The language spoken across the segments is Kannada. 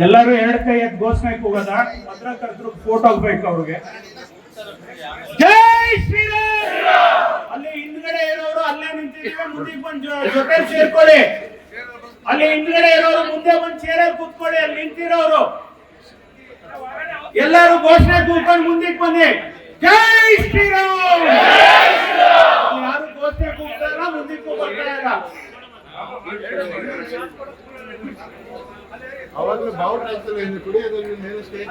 ಎಲ್ಲರೂ ಎರಡು ಕೈ ಎದ್ದು ಘೋಷಣೆ ಕೂಗದ ಪತ್ರಕರ್ತರು ಫೋಟೋ ಬೇಕು ಅವ್ರಿಗೆ. ಜೈ ಶ್ರೀರಾಮ್! ಅಲ್ಲಿ ಹಿಂದ್ಗಡೆ ಇರೋರು ಅಲ್ಲೇ ನಿಂತಿದ್ದೀವಿ ಮುಂದೆ ಬಂದು ಜೊತೆ ಸೇರ್ಕೊಳ್ಳಿ. ಅಲ್ಲಿ ಹಿಂದ್ಗಡೆ ಇರೋರು ಮುಂದೆ ಬಂದು ಚೇರಲ್ಲಿ ಕೂತ್ಕೊಳ್ಳಿ, ಅಲ್ಲಿ ನಿಂತಿರೋರು. ಎಲ್ಲರೂ ಘೋಷಣೆ ಕೂತ್ಕೊಂಡು ಮುಂದಕ್ಕೆ ಬನ್ನಿ. ಜೈ ಶ್ರೀರಾಮ್! ಯಾರು ಘೋಷಣೆ ಕೂಗ್ತಾ ಮುಂದಿಕ್ಕೂ ಮುಂದಕ್ಕೂ ಬರ್ತಾ ಇಲ್ಲ ಅವಾಗಲೇ ಬಾವುಟ ಆಗ್ತದೆ ಇನ್ನು ಕುಡಿಯೋದ್ರಲ್ಲಿ ಮೇಲೆ ಸ್ಟೇಜ್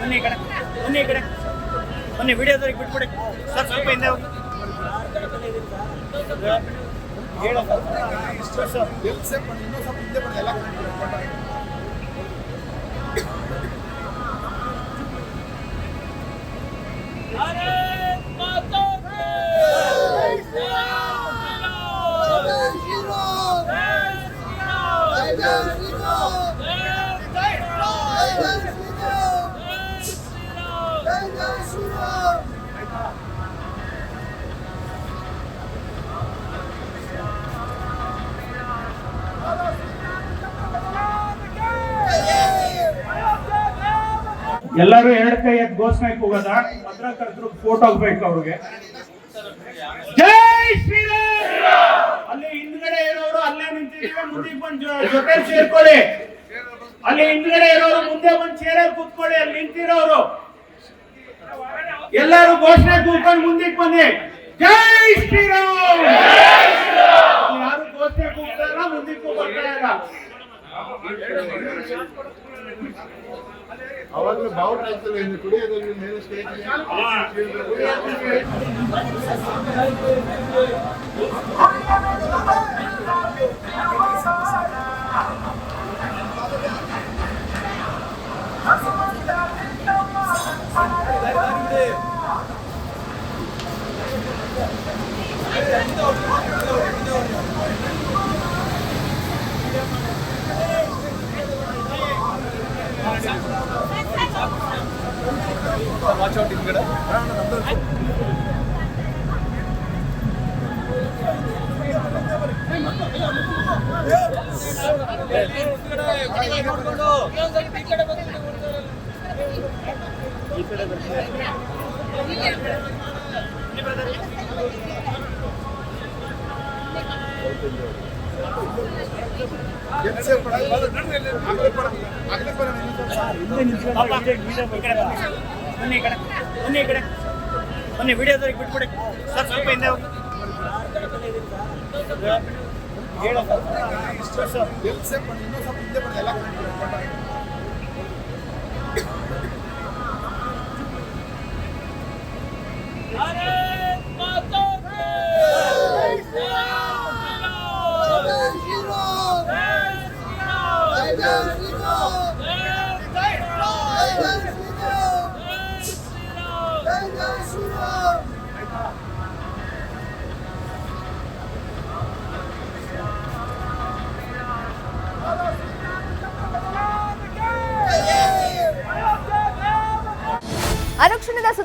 ಬನ್ನಿ ಈ ಕಡೆ ಬನ್ನಿ. ಈ ಕಡೆ ಬಿಟ್ಬಿಡಿ ಸರ್ ಸ್ವಲ್ಪ ಹಿಂದೆ ಹೋಗಿ ಹೇಳು ಎಲ್ಲರೂ ಎರಡು ಕೈ ಎದ್ದು ಘೋಷಣೆ ಕೂಗದ? ಪತ್ರಕರ್ತರು ಫೋಟೋ ಬೇಕು ಅವ್ರಿಗೆ. ಜೈ ಶ್ರೀರಾಮ್! ಅಲ್ಲಿ ಹಿಂದ್ಗಡೆ ಇರೋರು ಅಲ್ಲೇ ನಿಂತಿದ್ದೀವಿ ಮುಂದೆ ಬಂದು ಜೊತೆ ಸೇರ್ಕೊಳ್ಳಿ. ಅಲ್ಲಿ ಹಿಂದ್ಗಡೆ ಇರೋರು ಮುಂದೆ ಬಂದು ಚೇರಲ್ಲಿ ಕೂತ್ಕೊಳ್ಳಿ, ಅಲ್ಲಿ ನಿಂತಿರೋರು. ಎಲ್ಲರೂ ಘೋಷಣೆ ಕೂತ್ಕೊಂಡು ಮುಂದಕ್ಕೆ ಬನ್ನಿ. ಜೈ ಶ್ರೀರಾಮ್! ಯಾರು ಘೋಷಣೆ ಕೂಗ್ತಾ ಮುಂದಕ್ಕೆ ಮುಂದಕ್ಕೂ ಬರ್ತಾ ಇಲ್ಲ. ಅವಾಗಲೇ ಬಾವುಟ ಆಗ್ತದೆ ಎಂದು ಕುಡಿಯೋದನ್ನು ಮೇಲೆ ಸ್ಟೇಜ್ ಪಾಪ, ಈ ಕಡೆ ಬನ್ನಿ. ಬನ್ನಿ ಈ ಕಡೆ. ಬನ್ನಿ ಈ ಕಡೆ. ಬನ್ನಿ ವಿಡಿಯೋದವ್ರಿಗೆ ಬಿಟ್ಬಿಡಿ. ಸರ್, ಸ್ವಲ್ಪ ಹಿಂದೆ ಹೇಳು ಸರ್. ಸರ್ ಅನುಕ್ಷಣದ